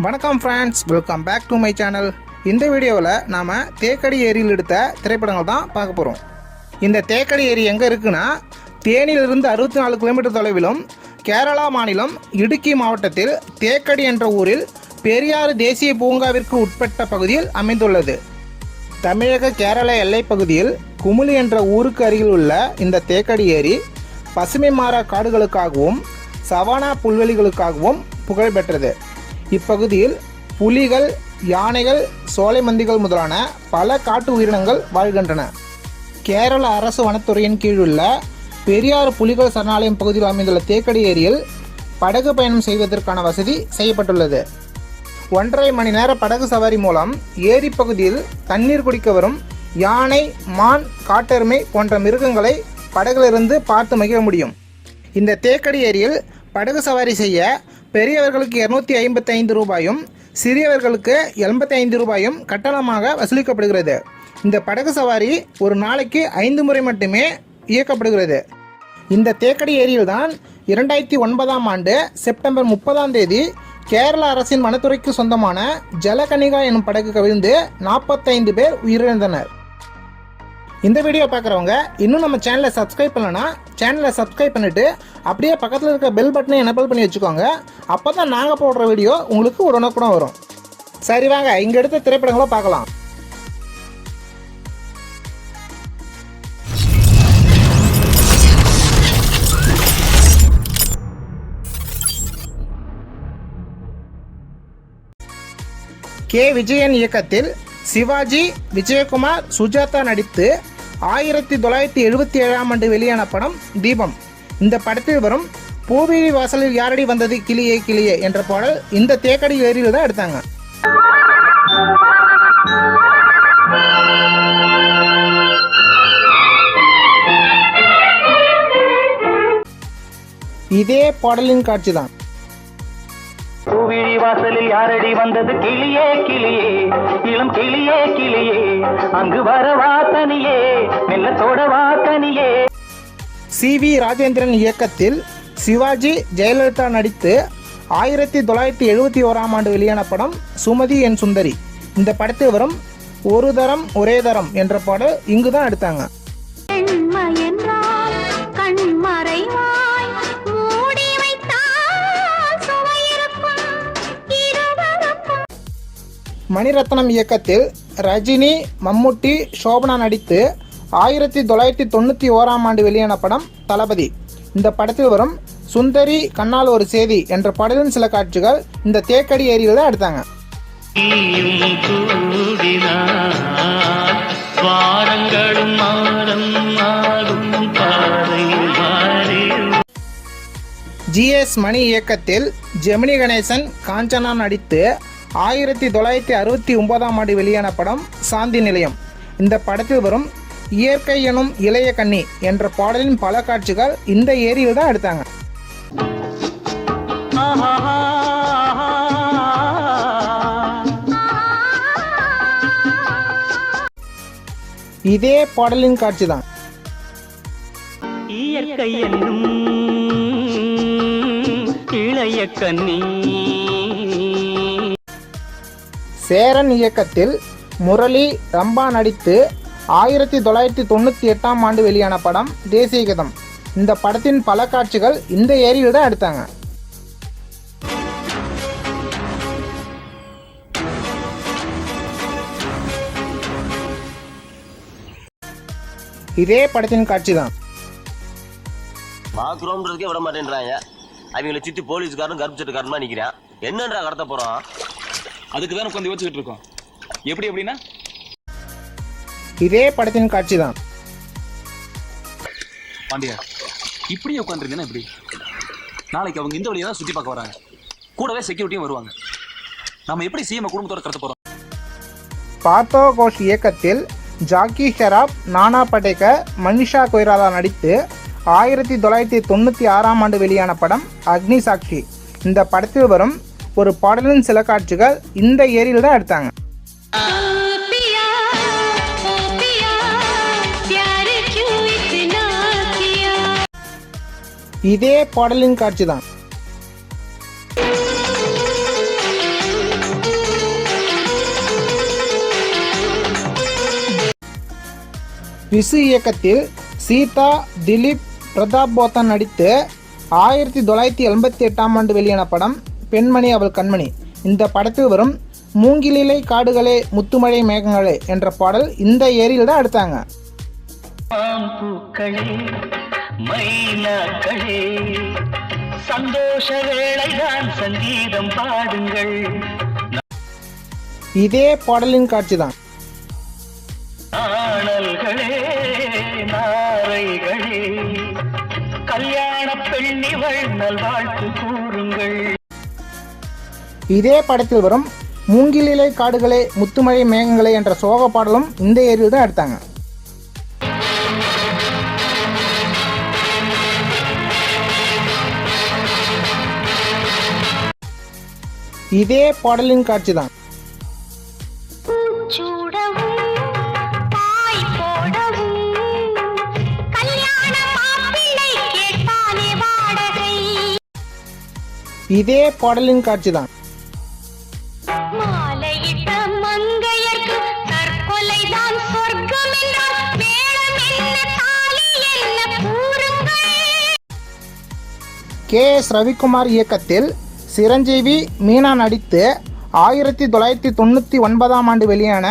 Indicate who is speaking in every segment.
Speaker 1: வணக்கம் friends welcome back to my channel இந்த வீடியோவில் நாம் தேக்கடி ஏரியில் எடுத்த திரைப்படங்கள் தான் பார்க்க போகிறோம் இந்த தேக்கடி ஏரி எங்கே இருக்குன்னா தேனியிலிருந்து அறுபத்தி நாலு கிலோமீட்டர் தொலைவிலும் கேரளா மாநிலம் இடுக்கி மாவட்டத்தில் தேக்கடி என்ற ஊரில் பெரியாறு தேசிய பூங்காவிற்கு உட்பட்ட பகுதியில் அமைந்துள்ளது. தமிழக கேரள எல்லைப் பகுதியில் குமுளி என்ற ஊருக்கு அருகில் உள்ள இந்த தேக்கடி ஏரி பசுமை மாறா காடுகளுக்காகவும் சவானா புல்வெளிகளுக்காகவும் புகழ்பெற்றது இப்பகுதியில் புலிகள் யானைகள் சோலை மந்திகள் முதலான பல காட்டு உயிரினங்கள் வாழ்கின்றன. கேரள அரசு வனத்துறையின் கீழ் உள்ள பெரியாறு புலிகள் சரணாலயம் பகுதியில் அமைந்துள்ள தேக்கடி ஏரியில் படகு பயணம் செய்வதற்கான வசதி செய்யப்பட்டுள்ளது. ஒன்றரை மணி நேர படகு சவாரி மூலம் ஏரி பகுதியில் தண்ணீர் குடிக்க வரும் யானை மான் காட்டெருமை போன்ற மிருகங்களை படகிலிருந்து பார்த்து மகிழ முடியும். இந்த தேக்கடி ஏரியில் படகு சவாரி செய்ய பெரியவர்களுக்கு இருநூத்தி ஐம்பத்தி ஐந்து ரூபாயும் சிறியவர்களுக்கு எண்பத்தி ஐந்து ரூபாயும் கட்டணமாக வசூலிக்கப்படுகிறது. இந்த படகு சவாரி ஒரு நாளைக்கு ஐந்து முறை மட்டுமே இயக்கப்படுகிறது. இந்த தேக்கடி ஏரியில்தான் இரண்டாயிரத்தி ஒன்பதாம் ஆண்டு செப்டம்பர் முப்பதாம் தேதி கேரள அரசின் வனத்துறைக்கு சொந்தமான ஜலகனிகா எனும் படகு கவிழ்ந்து நாற்பத்தைந்து பேர் உயிரிழந்தனர். இந்த வீடியோ பார்க்குறவங்க இன்னும் நம்ம சேனலை சப்ஸ்கிரைப் பண்ணலன்னா சேனலை சப்ஸ்கிரைப் பண்ணிவிட்டு அப்படியே பக்கத்தில் இருக்க பெல் பட்டனை எனபிள் பண்ணி வச்சுக்கோங்க. அப்போ தான் நாங்கள் போடுற வீடியோ உங்களுக்கு உடனுக்குடன் வரும். சரி வாங்க. இங்கே எடுத்த திரைப்படங்களை பார்க்கலாம். கே விஜயன் இயக்கத்தில் சிவாஜி விஜயகுமார் சுஜாதா நடித்து ஆயிரத்தி தொள்ளாயிரத்தி எழுபத்தி ஏழாம் ஆண்டு வெளியான படம் தீபம். இந்த படத்தில் வரும் பூவேலி வாசலில் யாரடி வந்தது? கிளியே கிளியே என்ற பாடல் இந்த தேக்கடி ஏரியில் தான் எடுத்தாங்க. இதே பாடலின் காட்சி தான்.
Speaker 2: பூவிழி வாசலில் யாரடி வந்தது? கிளியே கிளியே. இளம் கிளியே கிளியே. அங்கு வரவா தனியே. மெல்லத்தோட வா
Speaker 1: சி வி ராஜேந்திரன் இயக்கத்தில் சிவாஜி ஜெயலலிதா நடித்து ஆயிரத்தி தொள்ளாயிரத்தி எழுபத்தி ஓராம் ஆண்டு வெளியான படம் சுமதி என் சுந்தரி. இந்த படத்தில் வரும் ஒரு தரம் ஒரே தரம் என்ற பாடல் இங்கு தான் எடுத்தாங்க. மணிரத்னம் இயக்கத்தில் ரஜினி மம்முட்டி சோபனா நடித்து ஆயிரத்தி தொள்ளாயிரத்தி தொண்ணூற்றி ஓராம் ஆண்டு வெளியான படம் தளபதி. இந்த படத்தில் வரும் சுந்தரி கண்ணால் ஒரு சேதி என்ற பாடலின் சில காட்சிகள் இந்த தேக்கடி ஏரியில் தான் எடுத்தாங்க. ஜிஎஸ் மணி இயக்கத்தில் ஜெமினி கணேசன் காஞ்சனா நடித்து ஆயிரத்தி தொள்ளாயிரத்தி அறுபத்தி ஒன்பதாம் ஆண்டு வெளியான படம் சாந்தி நிலையம். இந்த படத்தில் வரும் இயற்கை எனும் இளைய கன்னி என்ற பாடலின் பல காட்சிகள் இந்த ஏரியில் தான் எடுத்தாங்க. இதே பாடலின் காட்சி தான்.
Speaker 2: இயற்கை என்னும் இளைய கண்ணி.
Speaker 1: சேரன் இயக்கத்தில் முரளி ரம்பா நடித்து ஆயிரத்தி தொள்ளாயிரத்தி தொண்ணூற்றி எட்டாம் ஆண்டு வெளியான படம் தேசிய கீதம். இந்த படத்தின் பல காட்சிகள் இந்த ஏரியில் தான் எடுத்தாங்க. இதே படத்தின் காட்சி தான்.
Speaker 3: பாத்ரூம்ன்றதுக்கே விட மாட்டேன்றாங்க. அவங்கள சுத்தி போலீஸ்காரன் கருப்பு சட்டுக்காரமா நிக்கிறான். என்னன்றா கடத்த போறோம்
Speaker 4: அதுக்கு தான் உட்காந்து யோசிச்சுட்டு இருக்கோம். எப்படி எப்படின்னா?
Speaker 1: இதே படத்தின் காட்சி தான்
Speaker 4: பாண்டியா இப்படியே உட்காந்துருந்தேன்னா எப்படி? நாளைக்கு அவங்க இந்த வழியை தான் சுற்றி பார்க்க வராங்க. கூடவே செக்யூரிட்டியும் வருவாங்க. நம்ம எப்படி சிஎம் குடும்பத்தோட கடத்த போறோம்?
Speaker 1: பார்த்தோ கோஷ் இயக்கத்தில் ஜாக்கி ஷெராப் நானா படேகர் மனிஷா கொய்ராலா நடித்து ஆயிரத்தி தொள்ளாயிரத்தி தொண்ணூற்றி ஆறாம் ஆண்டு வெளியான படம் அக்னி சாட்சி. இந்த படத்தில் வரும் ஒரு பாடலின் சில காட்சிகள் இந்த ஏரியில் தான் எடுத்தாங்க. இதே பாடலின் காட்சி தான். விசு இயக்கத்தில் சீதா திலீப் பிரதாப் போத்தன் நடித்து ஆயிரத்தி தொள்ளாயிரத்தி எண்பத்தி எட்டாம் ஆண்டு வெளியான படம் பெண்மணி அவள் கண்மணி. இந்த படத்தில் வரும் மூங்கிலிலை காடுகளே முத்துமழை மேகங்களே என்ற பாடல் இந்த ஏரியில் தான் எடுத்தாங்க.
Speaker 2: சந்தோஷ வேளைதான் சங்கீதம் பாடுங்கள்.
Speaker 1: இதே பாடலின் காட்சி தான்.
Speaker 2: கல்யாண பெண்ணிவள் நல்வாழ்த்து கூறுங்கள்.
Speaker 1: இதே படத்தில் வரும் மூங்கிலிலை காடுகளே முத்துமழை மேகங்களே என்ற சோக பாடலும் இந்த ஏரியில் தான் எடுத்தாங்க. இதே பாடலின் காட்சி தான். இதே பாடலின் காட்சி தான். கே. எஸ் ரவிக்குமார் இயக்கத்தில் சிரஞ்சீவி மீனா நடித்து ஆயிரத்தி தொள்ளாயிரத்தி தொண்ணூற்றி ஒன்பதாம் ஆண்டு வெளியான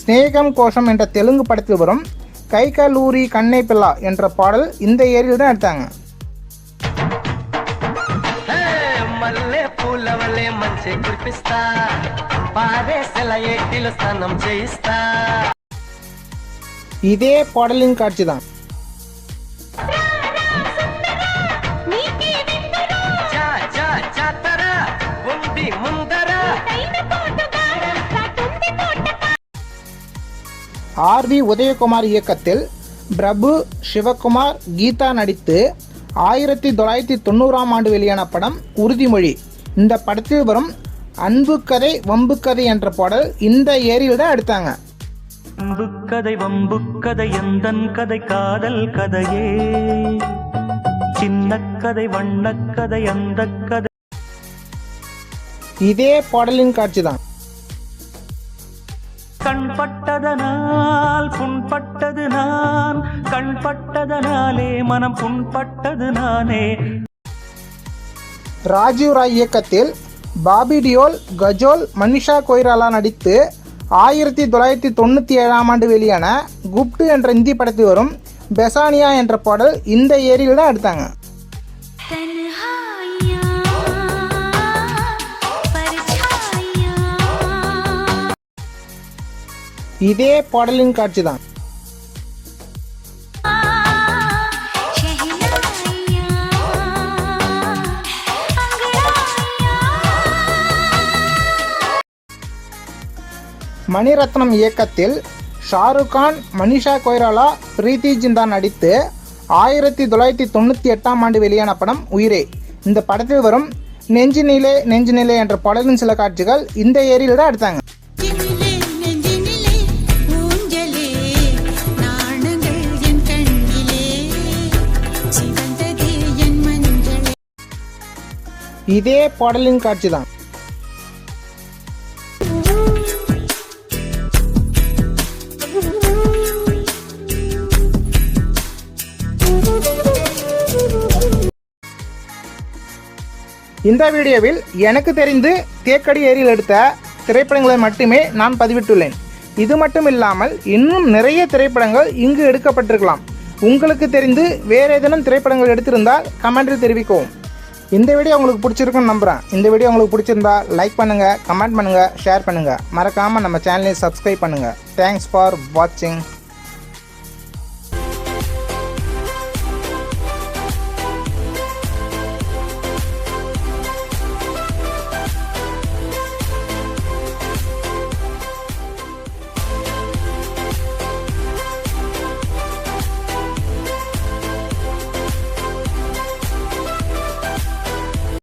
Speaker 1: ஸ்நேகம் கோஷம் என்ற தெலுங்கு படத்தில் வரும் கைகலூரி கல்லூரி கண்ணை பிள்ளா என்ற பாடல் இந்த ஏரியில் தான் எடுத்தாங்க. இதே பாடலின் காட்சி தான். ஆர் வி உதயகுமார் இயக்கத்தில் பிரபு சிவகுமார் கீதா நடித்து ஆயிரத்தி தொள்ளாயிரத்தி தொண்ணூறாம் ஆண்டு வெளியான படம் உறுதிமொழி. இந்த படத்தில் வரும் அன்பு கதை வம்பு கதை என்ற பாடல் இந்த ஏரியில் தான் எடுத்தாங்க.
Speaker 2: அம்புக்கதை வம்புக்கதை எந்தன் கதை காதல் கதையே. சின்ன கதை வண்ணக்கதை அந்த கதை.
Speaker 1: இதே பாடலின் காட்சி தான்.
Speaker 2: கண்பட்டதனால் புண்பட்டது நான். கண்பட்டதனாலே மனம் புண்பட்டது நானே.
Speaker 1: ராஜீவ் ராய் இயக்கத்தில் பாபி டியோல் கஜோல் மனிஷா கொய்ராலா நடித்து ஆயிரத்தி தொள்ளாயிரத்தி தொண்ணூற்றி ஏழாம் ஆண்டு வெளியான குப்டு என்ற இந்தி படத்தில் வரும் பெசானியா என்ற பாடல் இந்த ஏரியில் தான் எடுத்தாங்க. இதே பாடலின்
Speaker 5: காட்சிதான்.
Speaker 1: மணிரத்னம் இயக்கத்தில் ஷாருக் கான் மனிஷா கொய்ராலா பிரீத்தி ஜிந்தா நடித்து ஆயிரத்தி தொள்ளாயிரத்தி தொண்ணூற்றி எட்டாம் ஆண்டு வெளியான படம் உயிரே. இந்த படத்தில் வரும் நெஞ்சு நிலை நெஞ்சு நிலை என்ற பாடலின் சில காட்சிகள் இந்த ஏரியில் தான் எடுத்தாங்க. இதே பாடலின் காட்சி தான் இந்த வீடியோவில் எனக்கு தெரிந்து தேக்கடி ஏரியில் எடுத்த திரைப்படங்களை மட்டுமே நான் பதிவிட்டுள்ளேன். இது மட்டும் இல்லாமல் இன்னும் நிறைய திரைப்படங்கள் இங்கு எடுக்கப்பட்டிருக்கலாம். உங்களுக்கு தெரிந்து வேறு ஏதேனும் திரைப்படங்கள் எடுத்திருந்தால் கமெண்டில் தெரிவிக்கவும். இந்த வீடியோ உங்களுக்கு பிடிச்சிருக்குன்னு நம்புகிறேன் இந்த வீடியோ உங்களுக்கு பிடிச்சிருந்தா லைக் பண்ணுங்கள் கமெண்ட் பண்ணுங்கள் ஷேர் பண்ணுங்கள் மறக்காமல் நம்ம சேனலையும் சப்ஸ்கிரைப் பண்ணுங்கள் தேங்க்ஸ் ஃபார் வாட்சிங்